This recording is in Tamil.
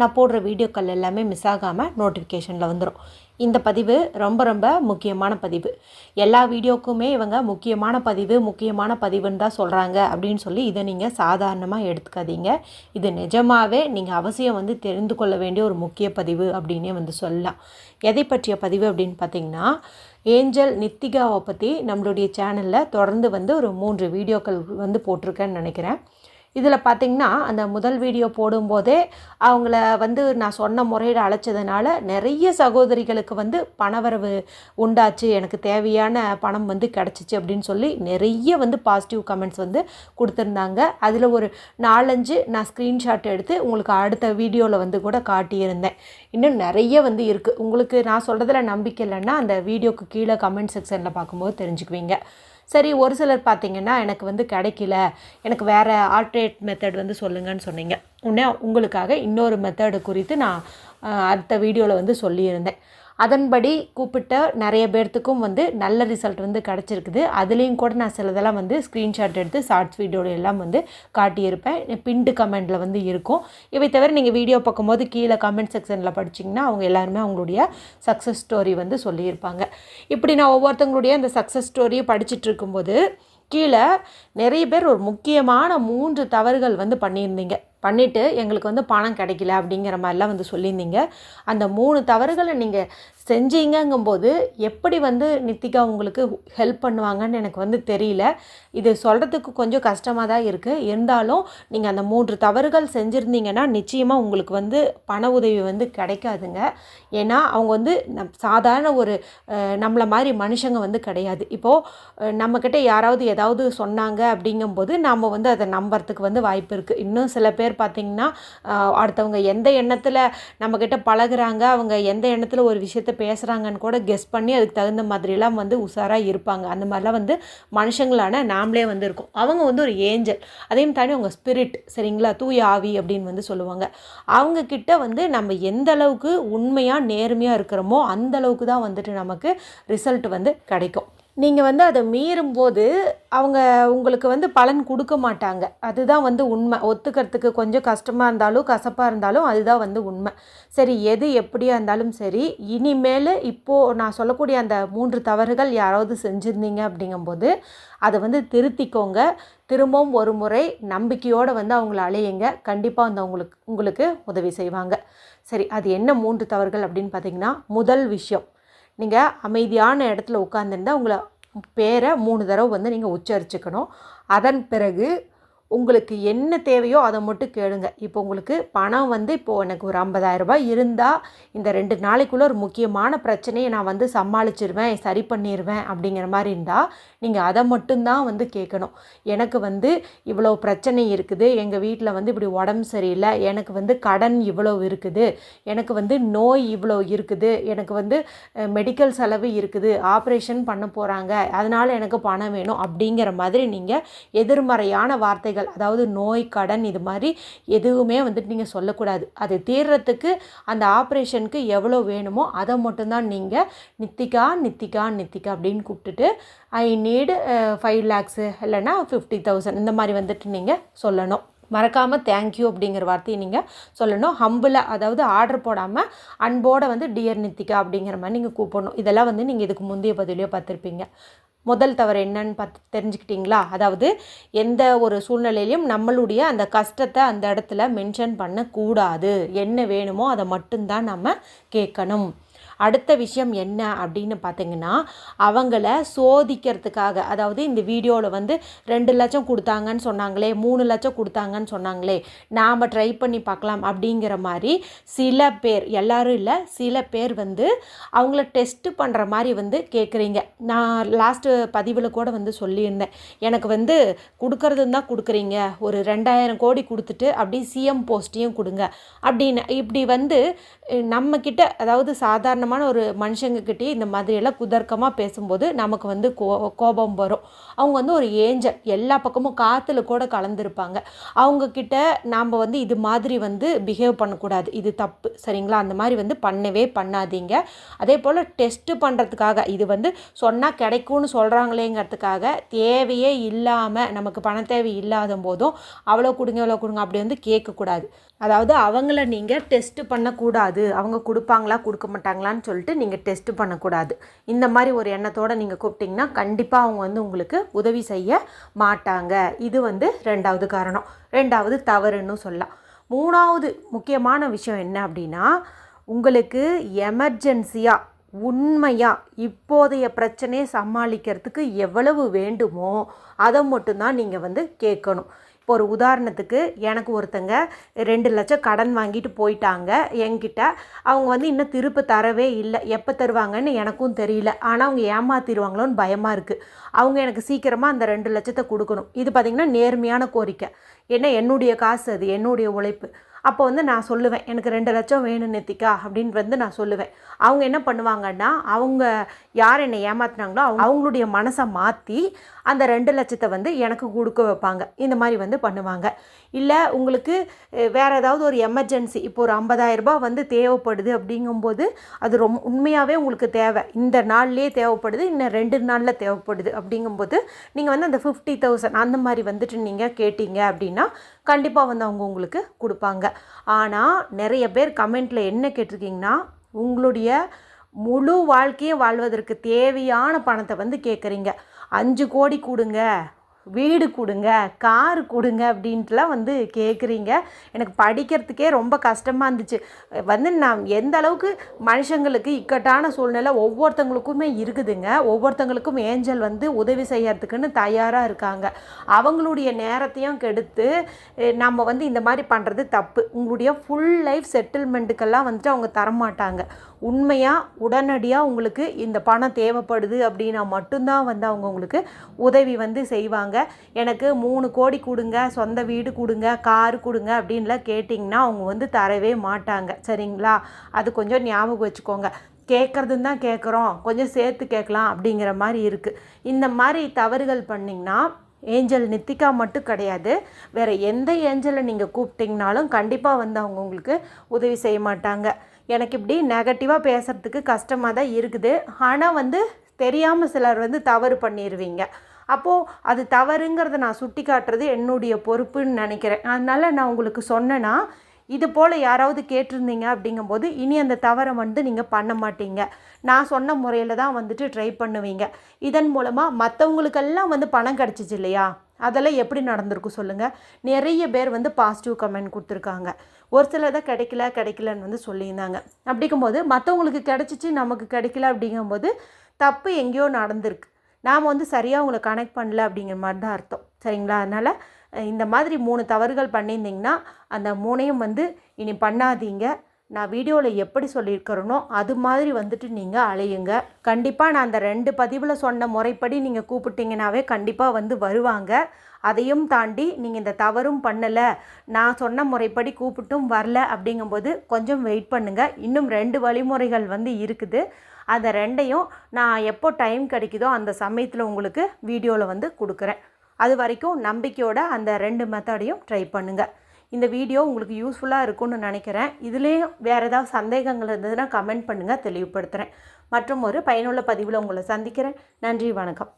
நான் போடுற வீடியோக்கள் எல்லாமே மிஸ் ஆகாமல் நோட்டிஃபிகேஷனில் வந்துடும் இந்த பதிவு ரொம்ப ரொம்ப முக்கியமான பதிவு. எல்லா வீடியோக்குமே இவங்க முக்கியமான பதிவு முக்கியமான பதிவுன்னு தான் சொல்கிறாங்க அப்படின்னு சொல்லி இதை நீங்கள் சாதாரணமாக எடுத்துக்காதீங்க. இது நிஜமாகவே நீங்கள் அவசியம் வந்து தெரிந்து கொள்ள வேண்டிய ஒரு முக்கிய பதிவு அப்படின்னே வந்து சொல்லலாம். எதை பற்றிய பதிவு அப்படின்னு பார்த்தீங்கன்னா ஏஞ்சல் நித்திகாவை பற்றி நம்மளுடைய சேனலில் தொடர்ந்து வந்து ஒரு மூன்று வீடியோக்கள் வந்து போட்டிருக்கேன்னு நினைக்கிறேன். இதில் பார்த்திங்கன்னா அந்த முதல் வீடியோ போடும்போதே அவங்கள வந்து நான் சொன்ன முறையில் அழைச்சதுனால நிறைய சகோதரிகளுக்கு வந்து பணவரவு உண்டாச்சு எனக்கு தேவையான பணம் வந்து கிடச்சிச்சு அப்படின்னு சொல்லி நிறைய வந்து பாசிட்டிவ் கமெண்ட்ஸ் வந்து கொடுத்துருந்தாங்க. அதில் ஒரு நாலஞ்சு நான் ஸ்க்ரீன்ஷாட் எடுத்து உங்களுக்கு அடுத்த வீடியோவில் வந்து கூட காட்டியிருந்தேன். இன்னும் நிறைய வந்து இருக்குது உங்களுக்கு நான் சொல்கிறதுல நம்பிக்கை இல்லைன்னா அந்த வீடியோக்கு கீழே கமெண்ட் செக்ஷனில் பார்க்கும்போது தெரிஞ்சுக்குவீங்க. சரி ஒரு சிலர் பார்த்தீங்கன்னா எனக்கு வந்து கிடைக்கல எனக்கு வேறு ஆல்ட்ரேட் மெத்தட் வந்து சொல்லுங்கன்னு சொன்னீங்க. உடனே உங்களுக்காக இன்னொரு மெத்தடு குறித்து நான் அடுத்த வீடியோவில் வந்து சொல்லியிருந்தேன். அதன்படி கூப்பிட்ட நிறைய பேர்த்துக்கும் வந்து நல்ல ரிசல்ட் வந்து கிடச்சிருக்குது. அதுலேயும் கூட நான் சிலதெல்லாம் வந்து ஸ்க்ரீன்ஷாட் எடுத்து ஷார்ட்ஸ் வீடியோ எல்லாம் வந்து காட்டியிருப்பேன். பிண்டு கமெண்டில் வந்து இருக்கும். இவை தவிர நீங்கள் வீடியோ பார்க்கும்போது கீழே கமெண்ட் செக்ஷனில் படிச்சிங்கன்னா அவங்க எல்லாருமே அவங்களுடைய சக்ஸஸ் ஸ்டோரி வந்து சொல்லியிருப்பாங்க. இப்படி நான் ஒவ்வொருத்தங்களுடைய அந்த சக்ஸஸ் ஸ்டோரியை படிச்சுட்டு இருக்கும்போது கீழே நிறைய பேர் ஒரு முக்கியமான மூன்று தவறுகள் வந்து பண்ணியிருந்தீங்க. பண்ணிவிட்டு எங்களுக்கு வந்து பணம் கிடைக்கல அப்படிங்கிற மாதிரிலாம் வந்து சொல்லியிருந்தீங்க. அந்த மூணு தவறுகளை நீங்கள் செஞ்சீங்கங்கும்போது எப்படி வந்து நித்திகா உங்களுக்கு ஹெல்ப் பண்ணுவாங்கன்னு எனக்கு வந்து தெரியல. இது சொல்கிறதுக்கு கொஞ்சம் கஷ்டமாக தான் இருக்குது இருந்தாலும் நீங்கள் அந்த மூன்று தவறுகள் செஞ்சுருந்தீங்கன்னா நிச்சயமாக உங்களுக்கு வந்து பண உதவி வந்து கிடைக்காதுங்க. ஏன்னா அவங்க வந்து நம் சாதாரண ஒரு நம்மளை மாதிரி மனுஷங்க வந்து கிடையாது. இப்போது நம்மக்கிட்ட யாராவது ஏதாவது சொன்னாங்க அப்படிங்கும்போது நாம் வந்து அதை நம்புறதுக்கு வந்து வாய்ப்பு இருக்குது இன்னும் சில பேர் பார்த்திங்கன்னா அடுத்தவங்க எந்த எண்ணத்தில் நம்மக்கிட்ட பழகுறாங்க அவங்க எந்த எண்ணத்தில் ஒரு விஷயத்த பேசுகிறாங்கன்னு கூட கெஸ் பண்ணி அதுக்கு தகுந்த மாதிரிலாம் வந்து உஷாராக இருப்பாங்க. அந்த மாதிரிலாம் வந்து மனுஷங்களான நாமளே வந்து இருக்கும். அவங்க வந்து ஒரு ஏஞ்சல். அதையும் தாண்டி அவங்க ஸ்பிரிட் சரிங்களா? தூய ஆவி அப்படின்னு வந்து சொல்லுவாங்க. அவங்கக்கிட்ட வந்து நம்ம எந்த அளவுக்கு உண்மையாக நேர்மையாக இருக்கிறோமோ அந்த அளவுக்கு தான் வந்துட்டு நமக்கு ரிசல்ட் வந்து கிடைக்கும். நீங்கள் வந்து அதை மீறும்போது அவங்க உங்களுக்கு வந்து பலன் கொடுக்க மாட்டாங்க. அதுதான் வந்து உண்மை. ஒத்துக்கிறதுக்கு கொஞ்சம் கஷ்டமாக இருந்தாலும் கசப்பாக இருந்தாலும் அதுதான் வந்து உண்மை. சரி எது எப்படியா இருந்தாலும் சரி இனிமேல் இப்போது நான் சொல்லக்கூடிய அந்த மூன்று தவறுகள் யாராவது செஞ்சுருந்தீங்க அப்படிங்கும்போது அதை வந்து திருத்திக்கோங்க. திரும்பவும் ஒரு முறை நம்பிக்கையோடு வந்து அவங்கள அழையுங்க. கண்டிப்பாக வந்து அவங்களுக்கு உங்களுக்கு உதவி செய்வாங்க. சரி அது என்ன மூன்று தவறுகள் அப்படின்னு பார்த்தீங்கன்னா முதல் விஷயம். நீங்கள் அமைதியான இடத்துல உட்காந்துருந்தா உங்களை பேரை மூணு தடவை வந்து நீங்கள் உச்சரிச்சுக்கணும். அதன் பிறகு உங்களுக்கு என்ன தேவையோ அதை மட்டும் கேளுங்க. இப்போ உங்களுக்கு பணம் வந்து இப்போது எனக்கு ஒரு 50000 ரூபாய் இருந்தால் இந்த ரெண்டு நாளைக்குள்ளே ஒரு முக்கியமான பிரச்சனையை நான் வந்து சமாளிச்சிருவேன் சரி பண்ணிடுவேன் அப்படிங்கிற மாதிரி இருந்தால் நீங்கள் அதை மட்டும்தான் வந்து கேட்கணும். எனக்கு வந்து இவ்வளோ பிரச்சனை இருக்குது எங்கள் வீட்டில் வந்து இப்படி உடம்பு சரியில்லை எனக்கு வந்து கடன் இவ்வளோ இருக்குது எனக்கு வந்து நோய் இவ்வளோ இருக்குது எனக்கு வந்து மெடிக்கல் செலவு இருக்குது ஆப்ரேஷன் பண்ண போகிறாங்க அதனால் எனக்கு பணம் வேணும் அப்படிங்கிற மாதிரி நீங்கள் எதிர்மறையான வார்த்தைகள் அதாவது நோய் கடன் இது மாதிரி எதுவுமே வந்துட்டு நீங்கள் சொல்லக்கூடாது. அது தீர்றதுக்கு அந்த ஆப்ரேஷனுக்கு எவ்வளோ வேணுமோ அதை மட்டும்தான் நீங்கள் நித்திகா நித்திகா நித்திகா அப்படின்னு கூப்பிட்டுட்டு ஐ நீடு ஃபைவ் லேக்ஸு இல்லைன்னா ஃபிஃப்டி தௌசண்ட் இந்த மாதிரி வந்துட்டு நீங்கள் சொல்லணும். மறக்காமல் தேங்க்யூ அப்படிங்கிற வார்த்தையை நீங்கள் சொல்லணும். ஹம்பில் அதாவது ஆர்டர் போடாமல் அன்போடு வந்து டியர் நித்திகா அப்படிங்கிற மாதிரி நீங்கள் கூப்பிடணும். இதெல்லாம் வந்து நீங்கள் இதுக்கு முந்தைய பதிலையோ பார்த்துருப்பீங்க. முதல் தவறு என்னன்னு பார்த்து தெரிஞ்சுக்கிட்டிங்களா? அதாவது எந்த ஒரு சூழ்நிலையிலையும் நம்மளுடைய அந்த கஷ்டத்தை அந்த இடத்துல மென்ஷன் பண்ணக்கூடாது. என்ன வேணுமோ அதை மட்டும்தான் நம்ம கேட்கணும். அடுத்த விஷயம் என்ன அப்படின்னு பார்த்தீங்கன்னா அவங்கள சோதிக்கிறதுக்காக அதாவது இந்த வீடியோவில் வந்து ரெண்டு லட்சம் கொடுத்தாங்கன்னு சொன்னாங்களே மூணு லட்சம் கொடுத்தாங்கன்னு சொன்னாங்களே நாம் ட்ரை பண்ணி பார்க்கலாம் அப்படிங்கிற மாதிரி சில பேர் எல்லாரும் இல்லை சில பேர் வந்து அவங்கள டெஸ்ட்டு பண்ணுற மாதிரி வந்து கேட்குறீங்க நான் லாஸ்ட்டு பதிவில் கூட வந்து சொல்லியிருந்தேன். எனக்கு வந்து கொடுக்கறதுன்னு தான் கொடுக்குறீங்க. ஒரு ரெண்டாயிரம் கோடி கொடுத்துட்டு அப்படியே சிஎம் போஸ்ட்டையும் கொடுங்க. அப்படின்னு இப்படி வந்து நம்மக்கிட்ட அதாவது சாதாரண சாதாரணமான ஒரு மனுஷங்கக்கிட்டே இந்த மாதிரியெல்லாம் குதர்க்கமாக பேசும்போது நமக்கு வந்து கோ கோபம் வரும். அவங்க வந்து ஒரு ஏஞ்சல். எல்லா பக்கமும் காற்றுல கூட கலந்துருப்பாங்க. அவங்கக்கிட்ட நாம் வந்து இது மாதிரி வந்து பிஹேவ் பண்ணக்கூடாது. இது தப்பு. சரிங்களா? அந்த மாதிரி வந்து பண்ணவே பண்ணாதீங்க. அதே போல் டெஸ்ட்டு பண்ணுறதுக்காக இது வந்து சொன்னால் கிடைக்கும்னு சொல்கிறாங்களேங்கிறதுக்காக தேவையே இல்லாமல் நமக்கு பண தேவை இல்லாத போதும் அவ்வளோ கொடுங்க இவ்வளோ கொடுங்க அப்படி வந்து கேட்கக்கூடாது. அதாவது அவங்கள நீங்கள் டெஸ்ட்டு பண்ணக்கூடாது. அவங்க கொடுப்பாங்களா கொடுக்க மாட்டாங்களான்னு சொல்லிட்டு நீங்கள் டெஸ்ட்டு பண்ணக்கூடாது. இந்த மாதிரி ஒரு எண்ணத்தோடு நீங்கள் கூப்பிட்டிங்கன்னா கண்டிப்பாக அவங்க வந்து உங்களுக்கு உதவி செய்ய மாட்டாங்க. இது வந்து ரெண்டாவது காரணம். ரெண்டாவது தவறுன்னு சொல்லலாம். மூணாவது முக்கியமான விஷயம் என்ன அப்படின்னா உங்களுக்கு எமர்ஜென்சியாக உண்மையாக இப்போதைய பிரச்சனையை சமாளிக்கிறதுக்கு எவ்வளவு வேண்டுமோ அதை மட்டும்தான் நீங்கள் வந்து கேட்கணும். இப்போ ஒரு உதாரணத்துக்கு எனக்கு ஒருத்தங்க ரெண்டு லட்சம் கடன் வாங்கிட்டு போயிட்டாங்க என்கிட்ட. அவங்க வந்து இன்னும் திருப்ப தரவே இல்லை. எப்போ தருவாங்கன்னு எனக்கும் தெரியல. ஆனால் அவங்க ஏமாத்திடுவாங்களோன்னு பயமாக இருக்குது அவங்க எனக்கு சீக்கிரமாக அந்த ரெண்டு லட்சத்தை கொடுக்கணும். இது பார்த்திங்கன்னா நேர்மையான கோரிக்கை. ஏன்னா என்னுடைய காசு அது என்னுடைய உழைப்பு. அப்போ வந்து நான் சொல்லுவேன் எனக்கு ரெண்டு லட்சம் வேணும் நெத்திக்கா அப்படின்னு வந்து நான் சொல்லுவேன். அவங்க என்ன பண்ணுவாங்கன்னா அவங்க யார் என்னை ஏமாத்துனாங்களோ அவங்க அவங்களுடைய மனசை மாற்றி அந்த ரெண்டு லட்சத்தை வந்து எனக்கு கொடுக்க வைப்பாங்க. இந்த மாதிரி வந்து பண்ணுவாங்க. இல்லை உங்களுக்கு வேறு ஏதாவது ஒரு எமர்ஜென்சி இப்போ ஒரு 50000 ரூபாய் வந்து தேவைப்படுது அப்படிங்கும்போது அது ரொம்ப உண்மையாகவே உங்களுக்கு தேவை. இந்த நாள்லேயே தேவைப்படுது இன்னும் ரெண்டு நாளில் தேவைப்படுது அப்படிங்கும்போது நீங்கள் வந்து அந்த ஃபிஃப்டி தௌசண்ட் அந்த மாதிரி வந்துட்டு நீங்கள் கேட்டீங்க அப்படின்னா கண்டிப்பாக வந்து அவங்க உங்களுக்கு கொடுப்பாங்க. ஆனால் நிறைய பேர் கமெண்ட்டில் என்ன கேட்டிருக்கீங்கன்னா உங்களுடைய முழு வாழ்க்கையை வாழ்வதற்கு தேவையான பணத்தை வந்து கேட்குறீங்க. அஞ்சு கோடி கொடுங்க. வீடு கொடுங்க காரு கொடுங்க அப்படின்ட்டுலாம் வந்து கேட்குறீங்க எனக்கு படிக்கிறதுக்கே ரொம்ப கஷ்டமாக இருந்துச்சு. வந்து நான் எந்த அளவுக்கு மனுஷங்களுக்கு இக்கட்டான சூழ்நிலை ஒவ்வொருத்தங்களுக்குமே இருக்குதுங்க. ஒவ்வொருத்தங்களுக்கும் ஏஞ்சல் வந்து உதவி செய்யறதுக்குன்னு தயாராக இருக்காங்க. அவங்களுடைய நேரத்தையும் கெடுத்து நம்ம வந்து இந்த மாதிரி பண்ணுறது தப்பு. உங்களுடைய ஃபுல் லைஃப் செட்டில்மெண்ட்டுக்கெல்லாம் வந்துட்டு அவங்க தரமாட்டாங்க. உண்மையாக உடனடியாக உங்களுக்கு இந்த பணம் தேவைப்படுது அப்படின்னா மட்டும்தான் வந்து அவங்க உங்களுக்கு உதவி வந்து செய்வாங்க. எனக்கு மூணு கோடி கொடுங்க சொந்த வீடு கொடுங்க காரு கொடுங்க அப்படின்லாம் கேட்டிங்கன்னா அவங்க வந்து தரவே மாட்டாங்க. சரிங்களா? அது கொஞ்சம் ஞாபகம் வச்சுக்கோங்க. கேட்குறதுன்னு தான் கேட்குறோம். கொஞ்சம் சேர்த்து கேட்கலாம் அப்படிங்கிற மாதிரி இருக்குது இந்த மாதிரி தவறுகள் பண்ணிங்கன்னா ஏஞ்சல் நித்திகா மட்டும் கிடையாது. வேறு எந்த ஏஞ்சலை நீங்கள் கூப்பிட்டிங்கனாலும் கண்டிப்பாக வந்து அவங்க உங்களுக்கு உதவி செய்ய மாட்டாங்க. எனக்கு இப்படி நெகட்டிவாக பேசுகிறதுக்கு கஷ்டமாக தான் இருக்குது. ஆனால் வந்து தெரியாமல் சிலர் வந்து தவறு பண்ணிடுவீங்க அப்போது அது தவறுங்கிறத நான் சுட்டி காட்டுறது என்னுடைய பொறுப்புன்னு நினைக்கிறேன். அதனால் நான் உங்களுக்கு சொன்னேன்னா இது போல் யாராவது கேட்டிருந்தீங்க அப்படிங்கும்போது இனி அந்த தவறை வந்து நீங்கள் பண்ண மாட்டீங்க. நான் சொன்ன முறையில் தான் வந்துட்டு ட்ரை பண்ணுவீங்க. இதன் மூலமாக மற்றவங்களுக்கெல்லாம் வந்து பணம் கிடச்சிச்சு இல்லையா? அதெல்லாம் எப்படி நடந்திருக்கும் சொல்லுங்கள் நிறைய பேர் வந்து பாசிட்டிவ் கமெண்ட் கொடுத்துருக்காங்க. ஒரு சிலர் தான் கிடைக்கல கிடைக்கலன்னு வந்து சொல்லியிருந்தாங்க. அப்படிங்கும்போது மற்றவங்களுக்கு கிடச்சிச்சு நமக்கு கிடைக்கல அப்படிங்கும்போது தப்பு எங்கேயோ நடந்திருக்கு. நாம் வந்து சரியாக உங்களை கனெக்ட் பண்ணல அப்படிங்கிற மாதிரி தான் அர்த்தம். சரிங்களா? அதனால் இந்த மாதிரி மூணு தவறுகள் பண்ணியிருந்தீங்கன்னா அந்த மூணையும் வந்து இனி பண்ணாதீங்க. நான் வீடியோவில் எப்படி சொல்லியிருக்கிறேனோ அது மாதிரி வந்துட்டு நீங்கள் அலையுங்க. கண்டிப்பாக நான் அந்த ரெண்டு பதிவில் சொன்ன முறைப்படி நீங்கள் கூப்பிட்டீங்கனாவே கண்டிப்பாக வந்து வருவாங்க. அதையும் தாண்டி நீங்கள் இந்த தவறும் பண்ணலை நான் சொன்ன முறைப்படி கூப்பிட்டும் வரல அப்படிங்கும்போது கொஞ்சம் வெயிட் பண்ணுங்கள் இன்னும் ரெண்டு வழிமுறைகள் வந்து இருக்குது. அதை ரெண்டையும் நான் எப்போ டைம் கிடைக்குதோ அந்த சமயத்தில் உங்களுக்கு வீடியோவில் வந்து கொடுக்குறேன். அது வரைக்கும் நம்பிக்கையோட அந்த ரெண்டு மெத்தடையும் ட்ரை பண்ணுங்கள் இந்த வீடியோ உங்களுக்கு யூஸ்ஃபுல்லாக இருக்கும்னு நினைக்கிறேன். இதுலேயும் வேறு ஏதாவது சந்தேகங்கள் இருந்ததுன்னா கமெண்ட் பண்ணுங்கள் தெளிவுபடுத்துகிறேன் மற்றும் ஒரு பயனுள்ள பதிவில் உங்களை சந்திக்கிறேன். நன்றி வணக்கம்.